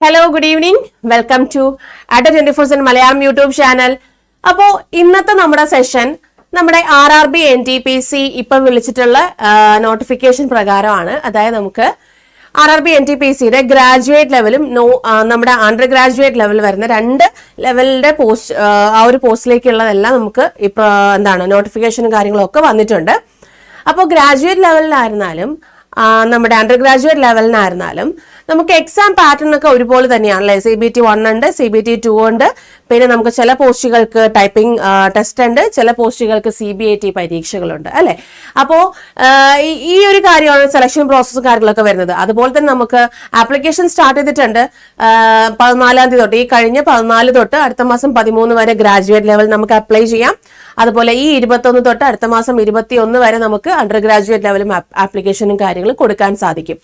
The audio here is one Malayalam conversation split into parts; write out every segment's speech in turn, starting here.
Hello good evening welcome to Adda twenty four seven Malayalam YouTube channel അപ്പോൾ ഇന്നത്തെ നമ്മുടെ സെഷൻ നമ്മുടെ R R B N T P C ഇപ്പം വിളിച്ചിട്ടുള്ള നോട്ടിഫിക്കേഷൻ പ്രകാരമാണ്. അതായത് നമുക്ക് ആർ R B N T P സിയുടെ ഗ്രാജുവേറ്റ് ലെവലും നോ നമ്മുടെ അണ്ടർ ഗ്രാജുവേറ്റ് ലെവൽ വരുന്ന രണ്ട് ലെവലിന്റെ പോസ്റ്റ് ആ ഒരു പോസ്റ്റിലേക്കുള്ളതെല്ലാം നമുക്ക് ഇപ്പൊ എന്താണ് നോട്ടിഫിക്കേഷനും കാര്യങ്ങളും ഒക്കെ വന്നിട്ടുണ്ട്. അപ്പോൾ ഗ്രാജുവേറ്റ് ലെവലിലായിരുന്നാലും നമ്മുടെ അണ്ടർ ഗ്രാജുവേറ്റ് ലെവലിനായിരുന്നാലും നമുക്ക് എക്സാം പാറ്റേൺ ഒക്കെ ഒരുപോലെ തന്നെയാണല്ലേ? സി ബി ടി വൺ ഉണ്ട് സി ബി ടി ടു ഉണ്ട്. പിന്നെ നമുക്ക് ചില പോസ്റ്റുകൾക്ക് ടൈപ്പിംഗ് ടെസ്റ്റ് ഉണ്ട് ചില പോസ്റ്റുകൾക്ക് സി ബി ഐ ടി പരീക്ഷകളുണ്ട് അല്ലെ? അപ്പോ ഈ- ഒരു കാര്യമാണ് സെലക്ഷൻ പ്രോസസ്സും കാര്യങ്ങളൊക്കെ വരുന്നത്. അതുപോലെ തന്നെ നമുക്ക് ആപ്ലിക്കേഷൻ സ്റ്റാർട്ട് ചെയ്തിട്ടുണ്ട്. പതിനാലാം തീയതി തൊട്ട്. ഈ കഴിഞ്ഞ പതിനാല് തൊട്ട് അടുത്ത മാസം പതിമൂന്ന് വരെ ഗ്രാജുവേറ്റ് ലെവൽ നമുക്ക് അപ്ലൈ ചെയ്യാം. അതുപോലെ ഈ ഇരുപത്തൊന്ന് തൊട്ട് അടുത്ത മാസം ഇരുപത്തി ഒന്ന് വരെ നമുക്ക് അണ്ടർ ഗ്രാജുവേറ്റ് ലെവലും ആപ്ലിക്കേഷനും കാര്യങ്ങളും കൊടുക്കാൻ സാധിക്കും.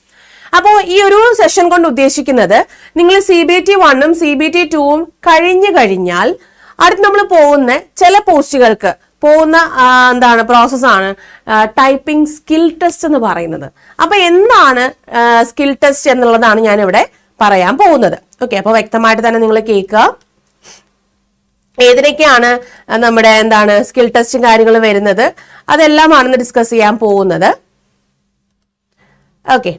അപ്പോൾ ഈ ഒരു സെഷൻ കൊണ്ട് ഉദ്ദേശിക്കുന്നത് നിങ്ങൾ സി ബി ടി വണ്ണും സി ബി ടി ടൂവും കഴിഞ്ഞു കഴിഞ്ഞാൽ അടുത്ത് നമ്മൾ പോകുന്ന ചില പോസ്റ്റുകൾക്ക് പോകുന്ന എന്താണ് പ്രോസസ്സാണ് ടൈപ്പിംഗ് സ്കിൽ ടെസ്റ്റ് എന്ന് പറയുന്നത്. അപ്പൊ എന്താണ് സ്കിൽ ടെസ്റ്റ് എന്നുള്ളതാണ് ഞാൻ ഇവിടെ പറയാൻ പോകുന്നത്. ഓക്കെ അപ്പൊ വ്യക്തമായിട്ട് തന്നെ നിങ്ങൾ കേൾക്കുക. ഏതിനൊക്കെയാണ് നമ്മുടെ എന്താണ് സ്കിൽ ടെസ്റ്റും കാര്യങ്ങളും വരുന്നത്? അതെല്ലാമാണെന്ന് ഡിസ്കസ് ചെയ്യാൻ പോകുന്നത്. ഓക്കെ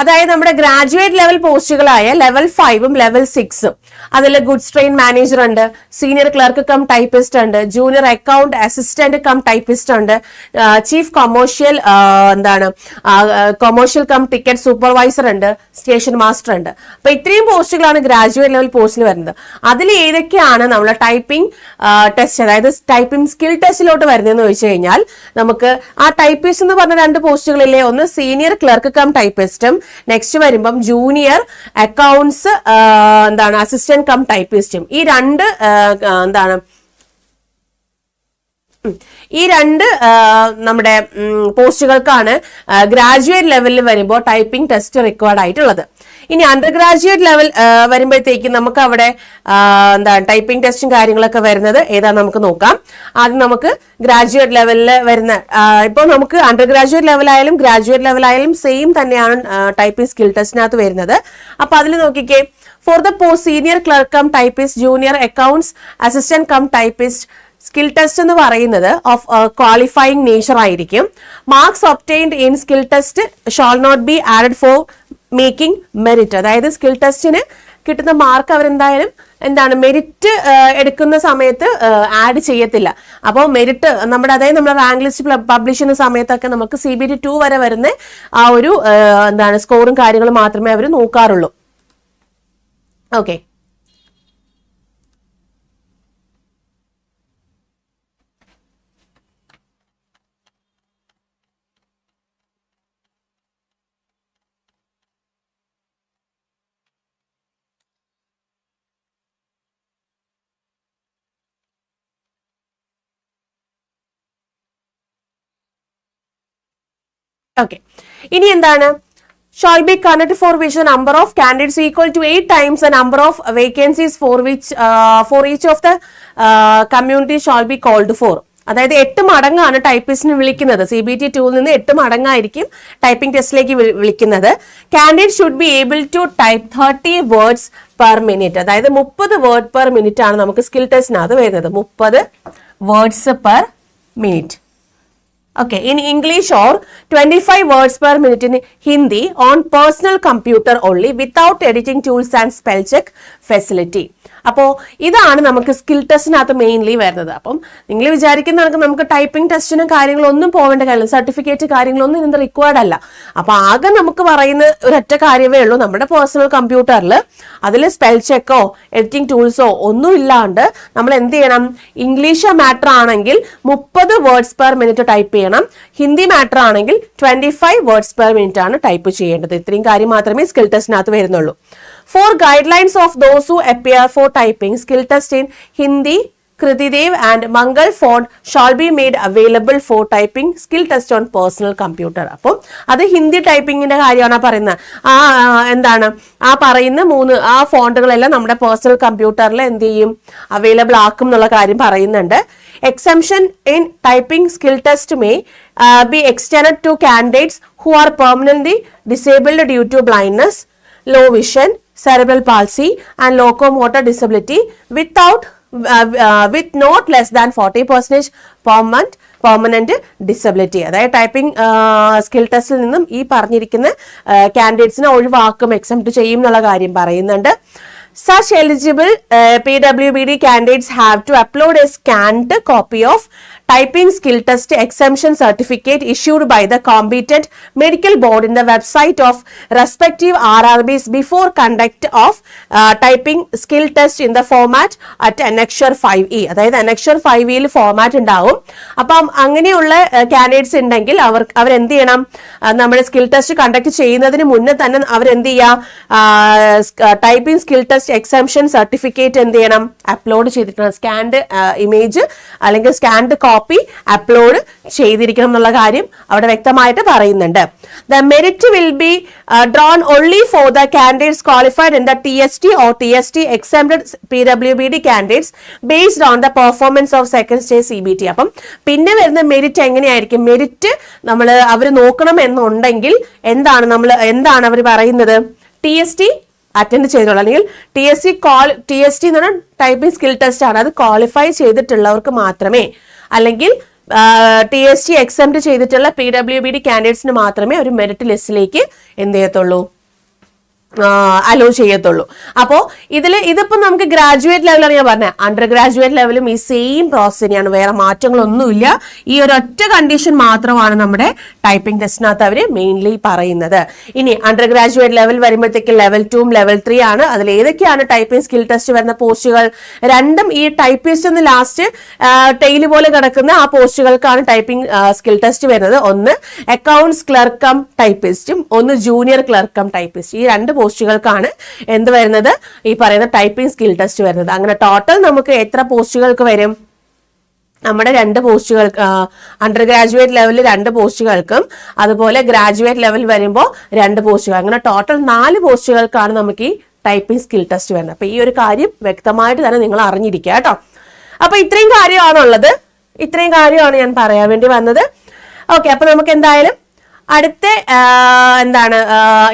അതായത് നമ്മുടെ ഗ്രാജുവേറ്റ് ലെവൽ പോസ്റ്റുകളായ ലെവൽ ഫൈവും ലെവൽ സിക്സും അതിൽ ഗുഡ്സ് ട്രെയിൻ മാനേജർ ഉണ്ട് സീനിയർ ക്ലർക്ക് കം ടൈപ്പിസ്റ്റ് ഉണ്ട് junior account assistant cum typist ഉണ്ട് ചീഫ് കൊമേഴ്ഷ്യൽ എന്താണ് കൊമേഴ്ഷ്യൽ കം ടിക്കറ്റ് സൂപ്പർവൈസർ ഉണ്ട് സ്റ്റേഷൻ മാസ്റ്റർ ഉണ്ട്. അപ്പൊ ഇത്രയും പോസ്റ്റുകളാണ് ഗ്രാജുവേറ്റ് ലെവൽ പോസ്റ്റിൽ വരുന്നത്. അതിൽ ഏതൊക്കെയാണ് നമ്മൾ ടൈപ്പിംഗ് ടെസ്റ്റ് അതായത് ടൈപ്പിംഗ് സ്കിൽ ടെസ്റ്റിലോട്ട് വരുന്നതെന്ന് ചോദിച്ചു കഴിഞ്ഞാൽ നമുക്ക് ആ ടൈപ്പിസ്റ്റ് എന്ന് പറഞ്ഞ രണ്ട് പോസ്റ്റുകളിലെ ഒന്ന് സീനിയർ ക്ലർക്ക് കം ടൈപ്പിസ്റ്റും നെക്സ്റ്റ് വരുമ്പം ജൂനിയർ അക്കൗണ്ട്സ് എന്താണ് അസിസ്റ്റന്റ് കം ടൈപ്പിസ്റ്റും ഈ രണ്ട് എന്താണ്. ഈ രണ്ട് നമ്മുടെ പോസ്റ്റുകൾക്കാണ് ഗ്രാജുവേറ്റ് ലെവലിൽ വരുമ്പോൾ ടൈപ്പിംഗ് ടെസ്റ്റ് റിക്വയർഡ് ആയിട്ടുള്ളത്. ഇനി അണ്ടർ ഗ്രാജുവേറ്റ് ലെവൽ വരുമ്പോഴത്തേക്കും നമുക്ക് അവിടെ എന്താണ് ടൈപ്പിംഗ് ടെസ്റ്റും കാര്യങ്ങളൊക്കെ വരുന്നത് ഏതാ നമുക്ക് നോക്കാം. ആദ്യം നമുക്ക് ഗ്രാജുവേറ്റ് ലെവലിൽ വരുന്ന ഇപ്പോൾ നമുക്ക് അണ്ടർ ഗ്രാജുവേറ്റ് ലെവലായാലും ഗ്രാജുവേറ്റ് ലെവലായാലും സെയിം തന്നെയാണ് ടൈപ്പിംഗ് സ്കിൽ ടെസ്റ്റിനകത്ത് വരുന്നത്. അപ്പൊ അതിൽ നോക്കിക്കേ for the post senior clerk cum typist junior accounts assistant cum typist skill test എന്ന് പറയുന്നത് ഓഫ് ക്വാളിഫൈങ് നേച്ചർ ആയിരിക്കും. Marks obtained in skill test shall not be added for making merit അതായത് സ്കിൽ ടെസ്റ്റിന് കിട്ടുന്ന മാർക്ക് അവരെന്തായാലും എന്താണ് മെറിറ്റ് എടുക്കുന്ന സമയത്ത് ആഡ് ചെയ്യത്തില്ല. അപ്പോൾ മെറിറ്റ് നമ്മുടെ അതായത് നമ്മുടെ റാങ്ക് ലിസ്റ്റ് പബ്ലിഷ് ചെയ്യുന്ന സമയത്തൊക്കെ നമുക്ക് സി ബി ടി ടു വരെ വരുന്ന ആ ഒരു എന്താണ് സ്കോറും കാര്യങ്ങളും മാത്രമേ അവർ നോക്കാറുള്ളൂ. ഓക്കെ ഓക്കെ ഇനി എന്താണ്? Shall be connect for which number of candidates equal to eight times number of vacancies for which for each of the community shall be called for അതായത് എട്ട് മടങ്ങാണ് ടൈപ്പിസ്റ്റിന് വിളിക്കുന്നത്. സി ബി ടി ടൂവിൽ നിന്ന് എട്ട് മടങ്ങായിരിക്കും ടൈപ്പിംഗ് ടെസ്റ്റിലേക്ക് വിളിക്കുന്നത്. Candidate should be able to type thirty words per minute അതായത് മുപ്പത് വേർഡ് പെർ മിനിറ്റ് ആണ് നമുക്ക് സ്കിൽ ടെസ്റ്റിനകത്ത് വരുന്നത്. മുപ്പത് words per minute Okay, in English or 25 words per minute in Hindi on personal computer only without editing tools and spell check facility. അപ്പോൾ ഇതാണ് നമുക്ക് സ്കിൽ ടെസ്റ്റിനകത്ത് മെയിൻലി വരുന്നത്. അപ്പം നിങ്ങൾ വിചാരിക്കുന്ന കണക്ക് നമുക്ക് ടൈപ്പിംഗ് ടെസ്റ്റിനും കാര്യങ്ങളൊന്നും പോവേണ്ട കാര്യമില്ല. സർട്ടിഫിക്കറ്റ് കാര്യങ്ങളൊന്നും ഇതിന് റിക്വയർഡ് അല്ല. അപ്പൊ ആകെ നമുക്ക് പറയുന്ന ഒരൊറ്റ കാര്യമേ ഉള്ളൂ. നമ്മുടെ പേഴ്സണൽ കമ്പ്യൂട്ടറിൽ അതിൽ സ്പെൽ ചെക്കോ എഡിറ്റിംഗ് ടൂൾസോ ഒന്നും ഇല്ലാണ്ട് നമ്മൾ എന്ത് ചെയ്യണം? ഇംഗ്ലീഷ് മാറ്റർ ആണെങ്കിൽ മുപ്പത് വേർഡ്സ് പെർ മിനിറ്റ് ടൈപ്പ് ചെയ്യണം. ഹിന്ദി മാറ്റർ ആണെങ്കിൽ twenty five words per minute ആണ് ടൈപ്പ് ചെയ്യേണ്ടത്. ഇത്രയും കാര്യം മാത്രമേ സ്കിൽ ടെസ്റ്റിനകത്ത് വരുന്നുള്ളൂ. For guidelines of those who appear for typing skill test in Hindi Krutidev and Mangal font shall be made available for typing skill test on personal computer അപ്പം അത് ഹിന്ദി ടൈപ്പിങ്ങിന്റെ കാര്യമാണ് പറയുന്നത്. ആ എന്താണ്? ആ പറയുന്ന മൂന്ന് ആ ഫോണ്ടുകളെല്ലാം നമ്മുടെ പേഴ്സണൽ കമ്പ്യൂട്ടറിൽ എന്ത് ചെയ്യും? അവൈലബിൾ ആക്കും എന്നുള്ള കാര്യം പറയുന്നുണ്ട്. Exemption in typing skill test may be extend to candidates who are permanent disabled due to blindness low vision, cerebral palsy, and locomotor disability without uh, uh, with not less than 40 percentage permanent permanent disability അതായത് ടൈപ്പിംഗ് സ്കിൽ ടെസ്റ്റിൽ നിന്നും ഈ പറഞ്ഞിരിക്കുന്ന കാൻഡിഡേറ്റ്സിനെ ഒഴിവാക്കും എക്സംപ്റ്റ് ചെയ്യും എന്നുള്ള കാര്യം പറയുന്നുണ്ട്. Such eligible P W B D candidates have to upload a scanned copy of typing skill test exemption certificate issued by the competent medical board in the website of respective RRBs before conduct of uh, typing skill test in the format at annexure 5e അതായത് annexure 5eയിൽ ഫോമാറ്റ് ഉണ്ടാവും അപ്പം അങ്ങനെയുള്ള കാൻഡിഡേറ്റ്സ് ഉണ്ടെങ്കിൽ അവർ അവരെന്ത് ചെയ്യണം നമ്മുടെ സ്കിൽ ടെസ്റ്റ് കണ്ടക്ട് ചെയ്യുന്നതിന് മുന്നേ തന്നെ അവരെന്ത് ചെയ്യുക typing skill test exemption certificate എന്ത് ചെയ്യണം അപ്ലോഡ് ചെയ്തിട്ടുണ്ട് സ്കാൻഡ് ഇമേജ് അല്ലെങ്കിൽ സ്കാൻഡ് കോപ്പി അപ്ലോഡ് ചെയ്തിരിക്കണം എന്നുള്ള കാര്യം അവിടെ വ്യക്തമായിട്ട് പറയുന്നുണ്ട്. The merit will be drawn only for the candidates qualified in the T S T or T S T exempted P W B D candidates based on the performance of second stage C B T അപ്പം പിന്നെ വരുന്ന മെറിറ്റ് എങ്ങനെയായിരിക്കും? മെറിറ്റ് നമ്മൾ അവർ നോക്കണം എന്നുണ്ടെങ്കിൽ എന്താണ് നമ്മൾ എന്താണ് അവർ പറയുന്നത്? ടി എസ് ടി അറ്റൻഡ് ചെയ്തോളൂ. അല്ലെങ്കിൽ T S C call T S T എന്ന് പറഞ്ഞാൽ ടൈപ്പിംഗ് സ്കിൽ ടെസ്റ്റ് ആണ്. അത് ക്വാളിഫൈ ചെയ്തിട്ടുള്ളവർക്ക് മാത്രമേ അല്ലെങ്കിൽ ടി എസ് ടി എക്സംപ്റ്റ് ചെയ്തിട്ടുള്ള പി ഡബ്ല്യു ബി ഡി കാൻഡിഡേറ്റ്സിന് മാത്രമേ ഒരു മെറിറ്റ് ലിസ്റ്റിലേക്ക് എന്ത് ചെയ്യത്തുള്ളൂ? അലോ ചെയ്യത്തുള്ളൂ. അപ്പോ ഇതിൽ ഇതിപ്പോ നമുക്ക് ഗ്രാജുവേറ്റ് ലെവലാണ് ഞാൻ പറഞ്ഞത്. അണ്ടർ ഗ്രാജുവേറ്റ് ലെവലും ഈ സെയിം പ്രോസസ് തന്നെയാണ്. വേറെ മാറ്റങ്ങളൊന്നുമില്ല. ഈ ഒരു ഒറ്റ കണ്ടീഷൻ മാത്രമാണ് നമ്മുടെ ടൈപ്പിംഗ് ടെസ്റ്റിനകത്ത് അവർ മെയിൻലി പറയുന്നത്. ഇനി അണ്ടർ ഗ്രാജുവേറ്റ് ലെവൽ വരുമ്പോഴത്തേക്ക് ലെവൽ ടൂം ലെവൽ ത്രീ ആണ്. അതിൽ ഏതൊക്കെയാണ് ടൈപ്പിംഗ് സ്കിൽ ടെസ്റ്റ് വരുന്ന പോസ്റ്റുകൾ രണ്ടും ഈ ടൈപ്പിസ്റ്റ് എന്ന് ലാസ്റ്റ് ടെയിൽ പോലെ കിടക്കുന്ന ആ പോസ്റ്റുകൾക്കാണ് ടൈപ്പിംഗ് സ്കിൽ ടെസ്റ്റ് വരുന്നത്. ഒന്ന് അക്കൗണ്ട്സ് ക്ലർക്കം ടൈപ്പിസ്റ്റും ഒന്ന് ജൂനിയർ ക്ലർക്കം ടൈപ്പിസ്റ്റ് ഈ രണ്ട് പോസ്റ്റുകൾക്കാണ് എന്ത് വരുന്നത്? ഈ പറയുന്ന ടൈപ്പിംഗ് സ്കിൽ ടെസ്റ്റ് വരുന്നത്. അങ്ങനെ ടോട്ടൽ നമുക്ക് എത്ര പോസ്റ്റുകൾക്ക് വരും? നമ്മുടെ രണ്ട് പോസ്റ്റുകൾ അണ്ടർ ഗ്രാജുവേറ്റ് ലെവലിൽ രണ്ട് പോസ്റ്റുകൾക്കും അതുപോലെ ഗ്രാജുവേറ്റ് ലെവൽ വരുമ്പോൾ രണ്ട് പോസ്റ്റുകൾ. അങ്ങനെ ടോട്ടൽ നാല് പോസ്റ്റുകൾക്കാണ് നമുക്ക് ഈ ടൈപ്പിംഗ് സ്കിൽ ടെസ്റ്റ് വരുന്നത്. അപ്പൊ ഈ ഒരു കാര്യം വ്യക്തമായിട്ട് തന്നെ നിങ്ങൾ അറിഞ്ഞിരിക്കുക കേട്ടോ. അപ്പൊ ഇത്രയും കാര്യമാണുള്ളത്. ഇത്രയും കാര്യമാണ് ഞാൻ പറയാൻ വേണ്ടി വന്നത്. ഓക്കെ അപ്പൊ നമുക്ക് എന്തായാലും അടുത്ത എന്താണ്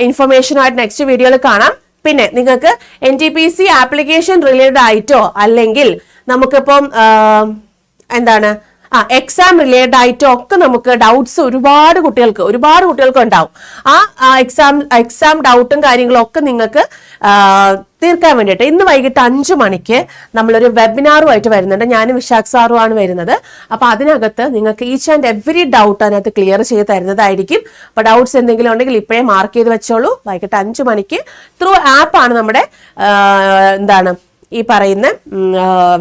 ഇൻഫർമേഷനുമായിട്ട് നെക്സ്റ്റ് വീഡിയോയിൽ കാണാം. പിന്നെ നിങ്ങൾക്ക് N T P C application related ആയിട്ടോ അല്ലെങ്കിൽ നമുക്കിപ്പം എന്താണ് ആ എക്സാം റിലേറ്റഡ് ആയിട്ട് ഒക്കെ നമുക്ക് ഡൗട്ട്സ് ഒരുപാട് കുട്ടികൾക്ക് ഒരുപാട് കുട്ടികൾക്ക് ഉണ്ടാവും. ആ എക്സാം എക്സാം ഡൗട്ടും കാര്യങ്ങളും ഒക്കെ നിങ്ങൾക്ക് തീർക്കാൻ വേണ്ടിയിട്ട് ഇന്ന് വൈകിട്ട് അഞ്ചു മണിക്ക് നമ്മളൊരു വെബിനാറുമായിട്ട് വരുന്നുണ്ട്. ഞാനും വിശാഖ് സാറുമാണ് വരുന്നത്. അപ്പോൾ അതിനകത്ത് നിങ്ങൾക്ക് ഈച്ച് ആൻഡ് എവറി ഡൗട്ട് അതിനകത്ത് ക്ലിയർ ചെയ്ത് തരുന്നതായിരിക്കും. അപ്പൊ ഡൗട്ട്സ് എന്തെങ്കിലും ഉണ്ടെങ്കിൽ ഇപ്പോഴേ മാർക്ക് ചെയ്ത് വെച്ചോളൂ. വൈകിട്ട് അഞ്ചു മണിക്ക് ത്രൂ ആപ്പാണ് നമ്മുടെ എന്താണ് ഈ പറയുന്ന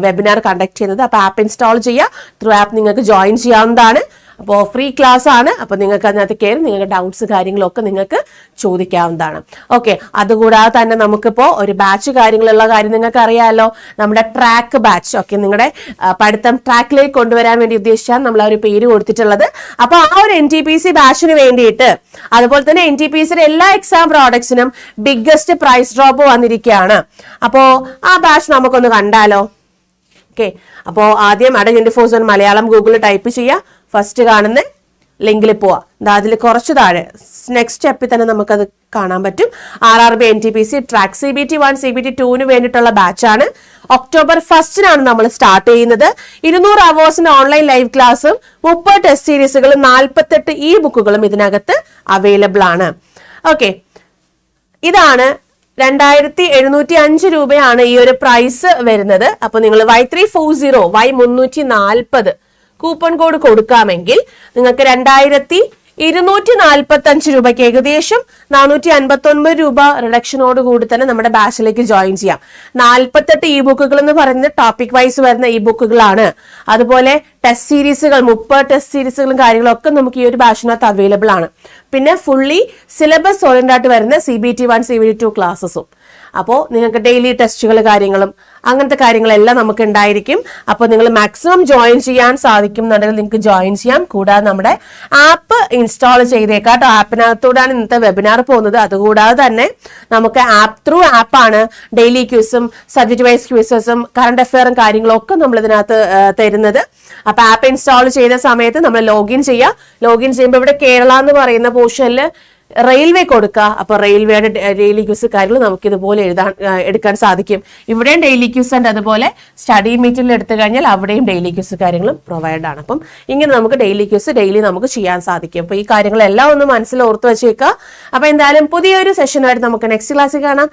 വെബിനാർ കണ്ടക്ട് ചെയ്യുന്നത്. അപ്പോൾ ആപ്പ് ഇൻസ്റ്റാൾ ചെയ്യുക. ത്രൂ ആപ്പ് നിങ്ങൾക്ക് ജോയിൻ ചെയ്യാവുന്നതാണ്. അപ്പോൾ ഫ്രീ ക്ലാസ് ആണ്. അപ്പോൾ നിങ്ങൾക്ക് അതിനകത്ത് കയറി നിങ്ങൾക്ക് ഡൗട്ട്സ് കാര്യങ്ങളൊക്കെ നിങ്ങൾക്ക് ചോദിക്കാവുന്നതാണ്. ഓക്കെ അതുകൂടാതെ തന്നെ നമുക്കിപ്പോൾ ഒരു ബാച്ച് കാര്യങ്ങളുള്ള കാര്യം നിങ്ങൾക്ക് അറിയാമല്ലോ നമ്മുടെ ട്രാക്ക് ബാച്ച് ഓക്കെ നിങ്ങളുടെ പഠിത്തം ട്രാക്കിലേക്ക് കൊണ്ടുവരാൻ വേണ്ടി ഉദ്ദേശിച്ചാണ് നമ്മൾ ആ ഒരു പേര് കൊടുത്തിട്ടുള്ളത്. അപ്പോൾ ആ ഒരു എൻ ടി പി സി ബാച്ചിന് വേണ്ടിയിട്ട് അതുപോലെ തന്നെ എൻ ടി പി സിയുടെ എല്ലാ എക്സാം പ്രോഡക്ട്സിനും ബിഗ്ഗസ്റ്റ് പ്രൈസ് ഡ്രോപ്പ് വന്നിരിക്കുകയാണ്. അപ്പോൾ ആ ബാച്ച് നമുക്കൊന്ന് കണ്ടാലോ. ഓക്കെ അപ്പോൾ ആദ്യം അട ട്വന്റി ഫോർ മലയാളം ഗൂഗിളിൽ ടൈപ്പ് ചെയ്യുക ഫസ്റ്റ് കാണുന്ന ലിങ്കിൽ പോവാ. ദാ അതിൽ കുറച്ച് താഴെ. നെക്സ്റ്റ് സ്റ്റെപ്പിൽ തന്നെ നമുക്കത് കാണാൻ പറ്റും. R R B N T P C track C B T one C B T ടുവിന് വേണ്ടിയിട്ടുള്ള ബാച്ചാണ് ഒക്ടോബർ ഫസ്റ്റിനാണ് നമ്മൾ സ്റ്റാർട്ട് ചെയ്യുന്നത്. ഇരുന്നൂറ് അവേഴ്സിന്റെ ഓൺലൈൻ ലൈവ് ക്ലാസ്സും മുപ്പത് ടെസ്റ്റ് സീരീസുകളും നാൽപ്പത്തെട്ട് ഇ ബുക്കുകളും ഇതിനകത്ത് അവൈലബിൾ ആണ്. ഓക്കെ ഇതാണ് രണ്ടായിരത്തി എഴുന്നൂറ്റി അഞ്ച് രൂപയാണ് ഈ ഒരു പ്രൈസ് വരുന്നത്. അപ്പൊ നിങ്ങൾ Y three four zero Y മുന്നൂറ്റി നാൽപ്പത് കൂപ്പൺ കോഡ് കൊടുക്കാമെങ്കിൽ നിങ്ങൾക്ക് രണ്ടായിരത്തി ഇരുന്നൂറ്റി നാൽപ്പത്തി അഞ്ച് രൂപയ്ക്ക് ഏകദേശം നാനൂറ്റി അൻപത്തി ഒൻപത് രൂപ റിഡക്ഷനോട് കൂടി തന്നെ നമ്മുടെ ബാച്ചിലേക്ക് ജോയിൻ ചെയ്യാം. നാൽപ്പത്തെട്ട് ഇ ബുക്കുകൾ എന്ന് പറയുന്നത് ടോപ്പിക് വൈസ് വരുന്ന ഇ ബുക്കുകളാണ് അതുപോലെ ടെസ്റ്റ് സീരീസുകൾ മുപ്പത് ടെസ്റ്റ് സീരീസുകളും കാര്യങ്ങളും ഒക്കെ നമുക്ക് ഈ ഒരു ബാച്ചിനകത്ത് അവൈലബിൾ ആണ്. പിന്നെ ഫുള്ളി സിലബസ് ഓറിയന്റായിട്ട് വരുന്ന C B T one C B T two ക്ലാസ്സസും അപ്പോൾ നിങ്ങൾക്ക് ഡെയിലി ടെസ്റ്റുകൾ കാര്യങ്ങളും അങ്ങനത്തെ കാര്യങ്ങളെല്ലാം നമുക്ക് ഉണ്ടായിരിക്കും അപ്പോൾ നിങ്ങൾ മാക്സിമം ജോയിൻ ചെയ്യാൻ സാധിക്കും എന്നുണ്ടെങ്കിൽ നിങ്ങൾക്ക് ജോയിൻ ചെയ്യാം. കൂടാതെ നമ്മുടെ ആപ്പ് ഇൻസ്റ്റാൾ ചെയ്തേക്കാം കേട്ടോ. ഇന്നത്തെ വെബിനാർ പോകുന്നത്. അതുകൂടാതെ തന്നെ നമുക്ക് ആപ്പ് ത്രൂ ആപ്പാണ് ഡെയിലി ക്യൂസും സബ്ജക്ട് വൈസ് ക്യൂസസും കറണ്ട് അഫെയറും കാര്യങ്ങളും ഒക്കെ നമ്മൾ ഇതിനകത്ത് തരുന്നത്. അപ്പൊ ആപ്പ് ഇൻസ്റ്റാൾ ചെയ്ത സമയത്ത് നമ്മൾ ലോഗിൻ ചെയ്യുക ലോഗിൻ ചെയ്യുമ്പോൾ ഇവിടെ കേരള എന്ന് പറയുന്ന പോർഷനിൽ റെയിൽവേ കൊടുക്കുക അപ്പോൾ റെയിൽവേയുടെ ഡെയിലി ക്യൂസ് കാര്യങ്ങൾ നമുക്ക് ഇതുപോലെ എഴുതാൻ എടുക്കാൻ സാധിക്കും. ഇവിടെയും ഡെയിലി ക്യൂസ് ഉണ്ട്. അതുപോലെ സ്റ്റഡി മീറ്റിൽ എടുത്തു കഴിഞ്ഞാൽ അവിടെയും ഡെയിലി ക്യൂസ് കാര്യങ്ങളും പ്രൊവൈഡ് ആണ്. അപ്പം ഇങ്ങനെ നമുക്ക് ഡെയിലി ക്യൂസ് ഡെയിലി നമുക്ക് ചെയ്യാൻ സാധിക്കും. അപ്പോൾ ഈ കാര്യങ്ങളെല്ലാം ഒന്ന് മനസ്സിൽ ഓർത്ത് വെച്ചേക്കുക അപ്പോൾ എന്തായാലും പുതിയൊരു സെഷനുമായിട്ട് നമുക്ക് നെക്സ്റ്റ് ക്ലാസ്സിൽ കാണാം.